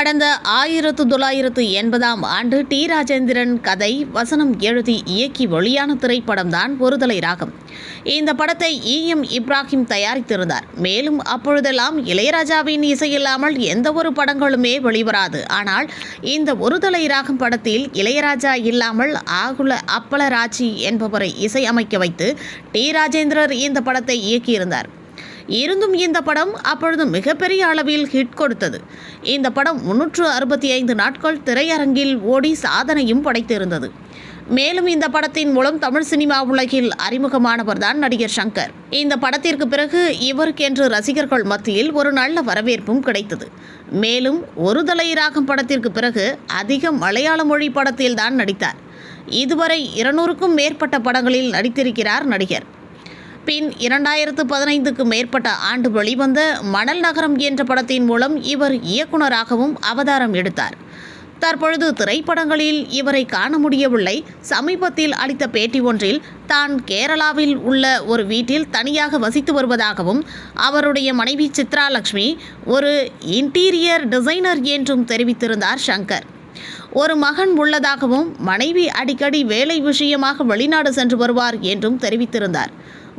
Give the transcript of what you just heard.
கடந்த ஆயிரத்து தொள்ளாயிரத்து எண்பதாம் ஆண்டு டி. ராஜேந்திரன் கதை வசனம் எழுதி இயக்கி வெளியான திரைப்படம்தான் ஒருதலை ராகம். இந்த படத்தை இ. எம். இப்ராஹிம் தயாரித்திருந்தார். மேலும் அப்பொழுதெல்லாம் இளையராஜாவின் இசையில்லாமல் எந்த ஒரு படங்களுமே வெளிவராது. ஆனால் இந்த ஒருதலை ராகம் படத்தில் இளையராஜா இல்லாமல் ஆகுல அப்பளராஜி என்பவரை இசையமைக்க வைத்து டி. ராஜேந்திரர் இந்த படத்தை இயக்கியிருந்தார். இருந்தும் இந்த படம் அப்பொழுது மிகப்பெரிய அளவில் ஹிட் கொடுத்தது. இந்த படம் முன்னூற்று அறுபத்தி ஐந்து நாட்கள் திரையரங்கில் ஓடி சாதனையும் படைத்திருந்தது. மேலும் இந்த படத்தின் மூலம் தமிழ் சினிமா உலகில் அறிமுகமானவர் தான் நடிகர் சங்கர். இந்த படத்திற்கு பிறகு இவருக்கென்று ரசிகர்கள் மத்தியில் ஒரு நல்ல வரவேற்பும் கிடைத்தது. மேலும் ஒரு தலை ராகம் படத்திற்கு பிறகு அதிக மலையாள மொழி படத்தில் தான் நடித்தார். இதுவரை இருநூறுக்கும் மேற்பட்ட படங்களில் நடித்திருக்கிறார் நடிகர். பின் இரண்டாயிரத்து பதினைந்துக்கு மேற்பட்ட ஆண்டு வெளிவந்த மணல் நகரம் என்ற படத்தின் மூலம் இவர் இயக்குனராகவும் அவதாரம் எடுத்தார். தற்பொழுது திரைப்படங்களில் இவரை காண முடியவில்லை. சமீபத்தில் அளித்த பேட்டி ஒன்றில் தான் கேரளாவில் உள்ள ஒரு வீட்டில் தனியாக வசித்து வருவதாகவும் அவருடைய மனைவி சித்ராலக்ஷ்மி ஒரு இன்டீரியர் டிசைனர் என்றும் தெரிவித்திருந்தார் சங்கர். ஒரு மகன் உள்ளதாகவும் மனைவி அடிக்கடி வேலை விஷயமாக வெளிநாடு சென்று வருவார் என்றும் தெரிவித்திருந்தார்.